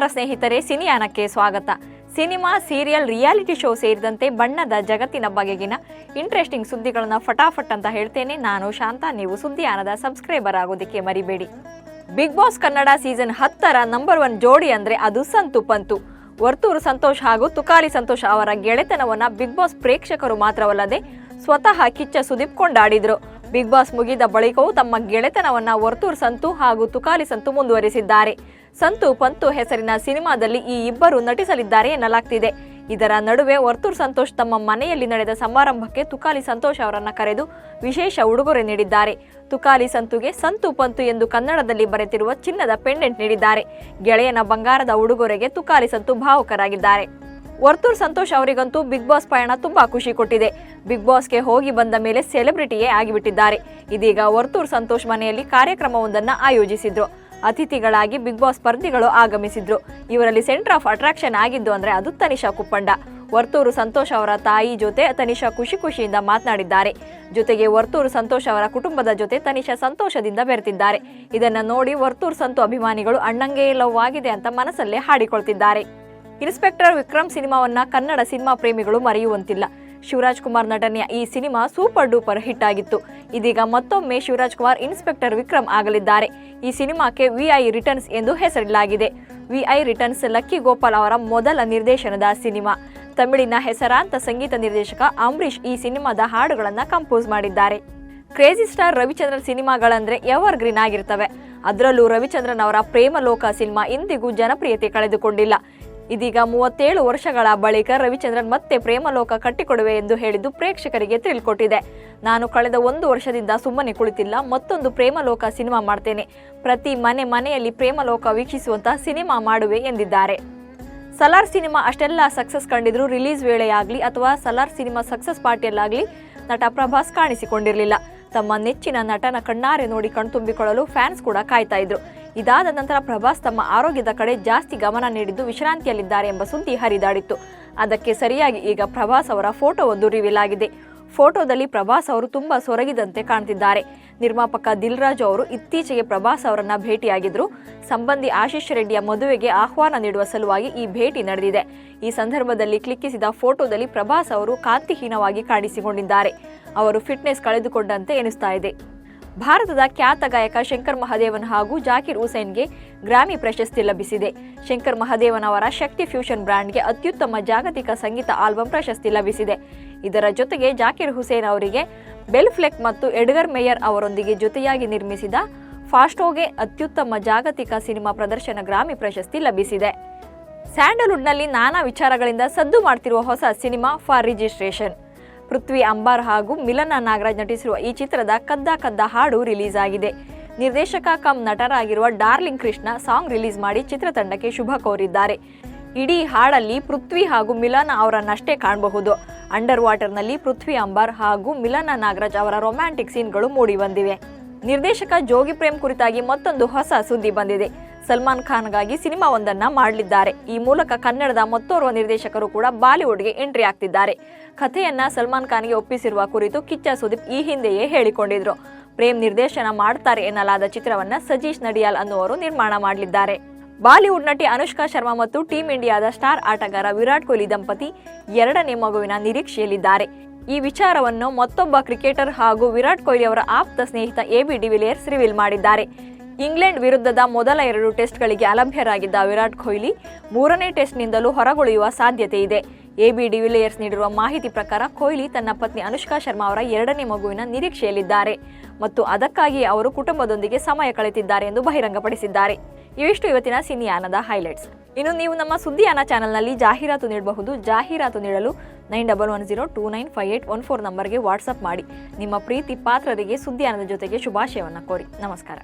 ನಮಸ್ಕಾರ ಸ್ನೇಹಿತರೆ, ಸಿನಿಯಾನಕ್ಕೆ ಸ್ವಾಗತ. ಸಿನಿಮಾ, ಸೀರಿಯಲ್, ರಿಯಾಲಿಟಿ ಶೋ ಸೇರಿದಂತೆ ಬಣ್ಣದ ಜಗತ್ತಿನ ಬಗೆಗಿನ ಇಂಟ್ರೆಸ್ಟಿಂಗ್ ಸುದ್ದಿಗಳನ್ನು ಫಟಾಫಟ್ ಅಂತ ಹೇಳ್ತೇನೆ. ನಾನು ಶಾಂತ, ನೀವು ಸುದ್ದಿಯಾನದ ಸಬ್ಸ್ಕ್ರೈಬರ್ ಆಗೋದಕ್ಕೆ ಮರಿಬೇಡಿ. ಬಿಗ್ ಬಾಸ್ ಕನ್ನಡ ಸೀಸನ್ ಹತ್ತರ ನಂಬರ್ ಒನ್ ಜೋಡಿ ಅಂದ್ರೆ ಅದು ಸಂತು ಪಂತು. ವರ್ತೂರು ಸಂತೋಷ್ ಹಾಗೂ ತುಕಾಲಿ ಸಂತೋಷ್ ಅವರ ಗೆಳೆತನವನ್ನು ಬಿಗ್ ಬಾಸ್ ಪ್ರೇಕ್ಷಕರು ಮಾತ್ರವಲ್ಲದೆ ಸ್ವತಃ ಕಿಚ್ಚ ಸುದೀಪ್ ಕೊಂಡಾಡಿದರು. ಬಿಗ್ ಬಾಸ್ ಮುಗಿದ ಬಳಿಕವೂ ತಮ್ಮ ಗೆಳೆತನವನ್ನು ವರ್ತೂರ್ ಸಂತು ಹಾಗೂ ತುಕಾಲಿ ಸಂತು ಮುಂದುವರಿಸಿದ್ದಾರೆ. ಸಂತು ಪಂತು ಹೆಸರಿನ ಸಿನಿಮಾದಲ್ಲಿ ಈ ಇಬ್ಬರು ನಟಿಸಲಿದ್ದಾರೆ ಎನ್ನಲಾಗ್ತಿದೆ. ಇದರ ನಡುವೆ ವರ್ತೂರ್ ಸಂತೋಷ್ ತಮ್ಮ ಮನೆಯಲ್ಲಿ ನಡೆದ ಸಮಾರಂಭಕ್ಕೆ ತುಕಾಲಿ ಸಂತೋಷ್ ಅವರನ್ನು ಕರೆದು ವಿಶೇಷ ಉಡುಗೊರೆ ನೀಡಿದ್ದಾರೆ. ತುಕಾಲಿ ಸಂತುಗೆ ಸಂತು ಪಂತು ಎಂದು ಕನ್ನಡದಲ್ಲಿ ಬರೆತಿರುವ ಚಿನ್ನದ ಪೆಂಡೆಂಟ್ ನೀಡಿದ್ದಾರೆ. ಗೆಳೆಯನ ಬಂಗಾರದ ಉಡುಗೊರೆಗೆ ತುಕಾಲಿ ಸಂತು ಭಾವುಕರಾಗಿದ್ದಾರೆ. ವರ್ತೂರ್ ಸಂತೋಷ್ ಅವರಿಗಂತೂ ಬಿಗ್ ಬಾಸ್ ಪಯಣ ತುಂಬಾ ಖುಷಿ ಕೊಟ್ಟಿದೆ. ಬಿಗ್ ಬಾಸ್ಗೆ ಹೋಗಿ ಬಂದ ಮೇಲೆ ಸೆಲೆಬ್ರಿಟಿಯೇ ಆಗಿಬಿಟ್ಟಿದ್ದಾರೆ. ಇದೀಗ ವರ್ತೂರ್ ಸಂತೋಷ್ ಮನೆಯಲ್ಲಿ ಕಾರ್ಯಕ್ರಮವೊಂದನ್ನು ಆಯೋಜಿಸಿದ್ರು. ಅತಿಥಿಗಳಾಗಿ ಬಿಗ್ ಬಾಸ್ ಸ್ಪರ್ಧಿಗಳು ಆಗಮಿಸಿದ್ರು. ಇವರಲ್ಲಿ ಸೆಂಟರ್ ಆಫ್ ಅಟ್ರಾಕ್ಷನ್ ಆಗಿದ್ದು ಅಂದ್ರೆ ಅದು ತನಿಷಾ ಕುಪ್ಪಂಡ. ವರ್ತೂರು ಸಂತೋಷ್ ಅವರ ತಾಯಿ ಜೊತೆ ತನಿಷಾ ಖುಷಿ ಖುಷಿಯಿಂದ ಮಾತನಾಡಿದ್ದಾರೆ. ಜೊತೆಗೆ ವರ್ತೂರು ಸಂತೋಷ್ ಅವರ ಕುಟುಂಬದ ಜೊತೆ ತನಿಷಾ ಸಂತೋಷದಿಂದ ಬೆರೆತಿದ್ದಾರೆ. ಇದನ್ನ ನೋಡಿ ವರ್ತೂರ್ ಸಂತು ಅಭಿಮಾನಿಗಳು ಅಣ್ಣಂಗೆ ಲವ್ ಆಗಿದೆ ಅಂತ ಮನಸ್ಸಲ್ಲೇ ಹಾಡಿಕೊಳ್ತಿದ್ದಾರೆ. ಇನ್ಸ್ಪೆಕ್ಟರ್ ವಿಕ್ರಮ್ ಸಿನಿಮಾವನ್ನ ಕನ್ನಡ ಸಿನಿಮಾ ಪ್ರೇಮಿಗಳು ಮರೆಯುವಂತಿಲ್ಲ. ಶಿವರಾಜ್ ಕುಮಾರ್ ನಟನೆಯ ಈ ಸಿನಿಮಾ ಸೂಪರ್ ಡೂಪರ್ ಹಿಟ್ ಆಗಿತ್ತು. ಇದೀಗ ಮತ್ತೊಮ್ಮೆ ಶಿವರಾಜ್ ಕುಮಾರ್ ಇನ್ಸ್ಪೆಕ್ಟರ್ ವಿಕ್ರಮ್ ಆಗಲಿದ್ದಾರೆ. ಈ ಸಿನಿಮಾಕ್ಕೆ ವಿಐ ರಿಟರ್ನ್ಸ್ ಎಂದು ಹೆಸರಿಡಲಾಗಿದೆ. ವಿಐ ರಿಟರ್ನ್ಸ್ ಲಕ್ಕಿ ಗೋಪಾಲ್ ಅವರ ಮೊದಲ ನಿರ್ದೇಶನದ ಸಿನಿಮಾ. ತಮಿಳಿನ ಹೆಸರಾಂತ ಸಂಗೀತ ನಿರ್ದೇಶಕ ಅಂಬರೀಷ್ ಈ ಸಿನಿಮಾದ ಹಾಡುಗಳನ್ನು ಕಂಪೋಸ್ ಮಾಡಿದ್ದಾರೆ. ಕ್ರೇಜಿ ಸ್ಟಾರ್ ರವಿಚಂದ್ರನ್ ಸಿನಿಮಾಗಳಂದ್ರೆ ಎವರ್ ಗ್ರೀನ್ ಆಗಿರ್ತವೆ. ಅದರಲ್ಲೂ ರವಿಚಂದ್ರನ್ ಅವರ ಪ್ರೇಮಲೋಕ ಸಿನಿಮಾ ಇಂದಿಗೂ ಜನಪ್ರಿಯತೆ ಕಳೆದುಕೊಂಡಿಲ್ಲ. ಇದೀಗ ಮೂವತ್ತೇಳು ವರ್ಷಗಳ ಬಳಿಕ ರವಿಚಂದ್ರನ್ ಮತ್ತೆ ಪ್ರೇಮಲೋಕ ಕಟ್ಟಿಕೊಡುವೆ ಎಂದು ಹೇಳಿದ್ದು ಪ್ರೇಕ್ಷಕರಿಗೆ ತಿಳಿಕೊಟ್ಟಿದೆ ನಾನು ಕಳೆದ ಒಂದು ವರ್ಷದಿಂದ ಸುಮ್ಮನೆ ಕುಳಿತಿಲ್ಲ, ಮತ್ತೊಂದು ಪ್ರೇಮಲೋಕ ಸಿನಿಮಾ ಮಾಡ್ತೇನೆ. ಪ್ರತಿ ಮನೆ ಮನೆಯಲ್ಲಿ ಪ್ರೇಮಲೋಕ ವೀಕ್ಷಿಸುವಂತಹ ಸಿನಿಮಾ ಮಾಡುವೆ ಎಂದಿದ್ದಾರೆ. ಸಲಾರ್ ಸಿನಿಮಾ ಅಷ್ಟೆಲ್ಲ ಸಕ್ಸಸ್ ಕಂಡಿದ್ರು ರಿಲೀಸ್ ವೇಳೆಯಾಗ್ಲಿ ಅಥವಾ ಸಲಾರ್ ಸಿನಿಮಾ ಸಕ್ಸಸ್ ಪಾರ್ಟಿಯಲ್ಲಾಗ್ಲಿ ನಟ ಪ್ರಭಾಸ್ ಕಾಣಿಸಿಕೊಂಡಿರಲಿಲ್ಲ. ತಮ್ಮ ನೆಚ್ಚಿನ ನಟನ ಕಣ್ಣಾರೆ ನೋಡಿ ಕಣ್ತುಂಬಿಕೊಳ್ಳಲು ಫ್ಯಾನ್ಸ್ ಕೂಡ ಕಾಯ್ತಾ ಇದ್ರು. ಇದಾದ ನಂತರ ಪ್ರಭಾಸ್ ತಮ್ಮ ಆರೋಗ್ಯದ ಕಡೆ ಜಾಸ್ತಿ ಗಮನ ನೀಡಿದ್ದು ವಿಶ್ರಾಂತಿಯಲ್ಲಿದ್ದಾರೆ ಎಂಬ ಸುದ್ದಿ ಹರಿದಾಡಿತ್ತು. ಅದಕ್ಕೆ ಸರಿಯಾಗಿ ಈಗ ಪ್ರಭಾಸ್ ಅವರ ಫೋಟೋವೊಂದು ರಿವೀಲ್ ಆಗಿದೆ ಫೋಟೋದಲ್ಲಿ ಪ್ರಭಾಸ್ ಅವರು ತುಂಬಾ ಸೊರಗಿದಂತೆ ಕಾಣ್ತಿದ್ದಾರೆ. ನಿರ್ಮಾಪಕ ದಿಲ್ರಾಜು ಅವರು ಇತ್ತೀಚೆಗೆ ಪ್ರಭಾಸ್ ಅವರನ್ನ ಭೇಟಿಯಾಗಿದ್ರು. ಸಂಬಂಧಿ ಆಶೀಶ್ ರೆಡ್ಡಿಯ ಮದುವೆಗೆ ಆಹ್ವಾನ ನೀಡುವ ಸಲುವಾಗಿ ಈ ಭೇಟಿ ನಡೆದಿದೆ. ಈ ಸಂದರ್ಭದಲ್ಲಿ ಕ್ಲಿಕ್ಕಿಸಿದ ಫೋಟೋದಲ್ಲಿ ಪ್ರಭಾಸ್ ಅವರು ಕಾಂತಿಹೀನವಾಗಿ ಕಾಣಿಸಿಕೊಂಡಿದ್ದಾರೆ. ಅವರು ಫಿಟ್ನೆಸ್ ಕಳೆದುಕೊಂಡಂತೆ ಎನಿಸ್ತಾ ಇದೆ. ಭಾರತದ ಖ್ಯಾತ ಗಾಯಕ ಶಂಕರ್ ಮಹಾದೇವನ್ ಹಾಗೂ ಜಾಕಿರ್ ಹುಸೇನ್ಗೆ ಗ್ರಾಮಿ ಪ್ರಶಸ್ತಿ ಲಭಿಸಿದೆ. ಶಂಕರ್ ಮಹದೇವನ್ ಅವರ ಶಕ್ತಿ ಫ್ಯೂಷನ್ ಬ್ರ್ಯಾಂಡ್ಗೆ ಅತ್ಯುತ್ತಮ ಜಾಗತಿಕ ಸಂಗೀತ ಆಲ್ಬಮ್ ಪ್ರಶಸ್ತಿ ಲಭಿಸಿದೆ. ಇದರ ಜೊತೆಗೆ ಜಾಕಿರ್ ಹುಸೇನ್ ಅವರಿಗೆ ಬೆಲ್ ಫ್ಲೆಕ್ ಮತ್ತು ಎಡ್ಗರ್ ಮೇಯರ್ ಅವರೊಂದಿಗೆ ಜೊತೆಯಾಗಿ ನಿರ್ಮಿಸಿದ ಫಾಸ್ಟೋಗೆ ಅತ್ಯುತ್ತಮ ಜಾಗತಿಕ ಸಿನಿಮಾ ಪ್ರದರ್ಶನ ಗ್ರಾಮಿ ಪ್ರಶಸ್ತಿ ಲಭಿಸಿದೆ. ಸ್ಯಾಂಡಲ್ವುಡ್ನಲ್ಲಿ ನಾನಾ ವಿಚಾರಗಳಿಂದ ಸದ್ದು ಮಾಡ್ತಿರುವ ಹೊಸ cinema for registration. Prithvi Ambaar ಹಾಗೂ ಮಿಲನ ನಾಗರಾಜ್ ನಟಿಸಿರುವ ಈ ಚಿತ್ರದ ಕದ್ದ ಕದ್ದ ಹಾಡು ರಿಲೀಸ್ ಆಗಿದೆ ನಿರ್ದೇಶಕ ಕಮ್ ನಟರಾಗಿರುವ ಡಾರ್ಲಿಂಗ್ ಕೃಷ್ಣ ಸಾಂಗ್ ರಿಲೀಸ್ ಮಾಡಿ ಚಿತ್ರತಂಡಕ್ಕೆ ಶುಭ ಕೋರಿದ್ದಾರೆ. ಇಡೀ ಹಾಡಲ್ಲಿ ಪೃಥ್ವಿ ಹಾಗೂ ಮಿಲನ ಅವರನ್ನಷ್ಟೇ ಕಾಣಬಹುದು. ಅಂಡರ್ ವಾಟರ್ನಲ್ಲಿ ಪೃಥ್ವಿ ಅಂಬಾರ್ ಹಾಗೂ ಮಿಲನ ನಾಗರಾಜ್ ಅವರ ರೊಮ್ಯಾಂಟಿಕ್ ಸೀನ್ಗಳು ಮೂಡಿ ಬಂದಿವೆ. ನಿರ್ದೇಶಕ ಜೋಗಿ ಪ್ರೇಮ್ ಕುರಿತಾಗಿ ಮತ್ತೊಂದು ಹೊಸ ಸುದ್ದಿ ಬಂದಿದೆ. ಸಲ್ಮಾನ್ ಖಾನ್ಗಾಗಿ ಸಿನಿಮಾವೊಂದನ್ನ ಮಾಡಲಿದ್ದಾರೆ. ಈ ಮೂಲಕ ಕನ್ನಡದ ಮತ್ತೋರ್ವ ನಿರ್ದೇಶಕರು ಕೂಡ ಬಾಲಿವುಡ್ಗೆ ಎಂಟ್ರಿ ಆಗ್ತಿದ್ದಾರೆ. ಕಥೆಯನ್ನ ಸಲ್ಮಾನ್ ಖಾನ್ಗೆ ಒಪ್ಪಿಸಿರುವ ಕುರಿತು ಕಿಚ್ಚ ಸುದೀಪ್ ಈ ಹಿಂದೆಯೇ ಹೇಳಿಕೊಂಡಿದ್ರು. ಪ್ರೇಮ್ ನಿರ್ದೇಶನ ಮಾಡ್ತಾರೆ ಎನ್ನಲಾದ ಚಿತ್ರವನ್ನ ಸಜೀಶ್ ನಡಿಯಾಲ್ ಅನ್ನುವರು ನಿರ್ಮಾಣ ಮಾಡಲಿದ್ದಾರೆ. ಬಾಲಿವುಡ್ ನಟಿ ಅನುಷ್ಕಾ ಶರ್ಮಾ ಮತ್ತು ಟೀಂ ಇಂಡಿಯಾದ ಸ್ಟಾರ್ ಆಟಗಾರ ವಿರಾಟ್ ಕೊಹ್ಲಿ ದಂಪತಿ ಎರಡನೇ ಮಗುವಿನ ನಿರೀಕ್ಷೆಯಲ್ಲಿದ್ದಾರೆ. ಈ ವಿಚಾರವನ್ನು ಮತ್ತೊಬ್ಬ ಕ್ರಿಕೆಟರ್ ಹಾಗೂ ವಿರಾಟ್ ಕೊಹ್ಲಿ ಅವರ ಆಪ್ತ ಸ್ನೇಹಿತ A AB de Villiers reveal ಮಾಡಿದ್ದಾರೆ. ಇಂಗ್ಲೆಂಡ್ ವಿರುದ್ಧದ ಮೊದಲ ಎರಡು ಟೆಸ್ಟ್ಗಳಿಗೆ ಅಲಭ್ಯರಾಗಿದ್ದ ವಿರಾಟ್ ಕೊಹ್ಲಿ ಮೂರನೇ ಟೆಸ್ಟ್ನಿಂದಲೂ ಹೊರಗುಳಿಯುವ ಸಾಧ್ಯತೆ ಇದೆ. ಎಬಿ ಡಿವಿಲಿಯರ್ಸ್ ನೀಡಿರುವ ಮಾಹಿತಿ ಪ್ರಕಾರ ಕೊಹ್ಲಿ ತನ್ನ ಪತ್ನಿ ಅನುಷ್ಕಾ ಶರ್ಮಾ ಅವರ ಎರಡನೇ ಮಗುವಿನ ನಿರೀಕ್ಷೆಯಲ್ಲಿದ್ದಾರೆ. ಮತ್ತು ಅದಕ್ಕಾಗಿಯೇ ಅವರು ಕುಟುಂಬದೊಂದಿಗೆ ಸಮಯ ಕಳೆತಿದ್ದಾರೆ ಎಂದು ಬಹಿರಂಗಪಡಿಸಿದ್ದಾರೆ. ಇವಿಷ್ಟು ಇವತ್ತಿನ ಸಿನಿಯಾನದ ಹೈಲೈಟ್ಸ್. ಇನ್ನು ನೀವು ನಮ್ಮ ಸುದ್ದಿಯಾನ ಚಾನೆಲ್ನಲ್ಲಿ ಜಾಹೀರಾತು ನೀಡಬಹುದು. ಜಾಹೀರಾತು ನೀಡಲು nine double one zero two nine five eight one four ನಂಬರ್ಗೆ ವಾಟ್ಸಪ್ ಮಾಡಿ. ನಿಮ್ಮ ಪ್ರೀತಿ ಪಾತ್ರರಿಗೆ ಸುದ್ದಿಯಾನದ ಜೊತೆಗೆ ಶುಭಾಶಯವನ್ನು ಕೋರಿ. ನಮಸ್ಕಾರ.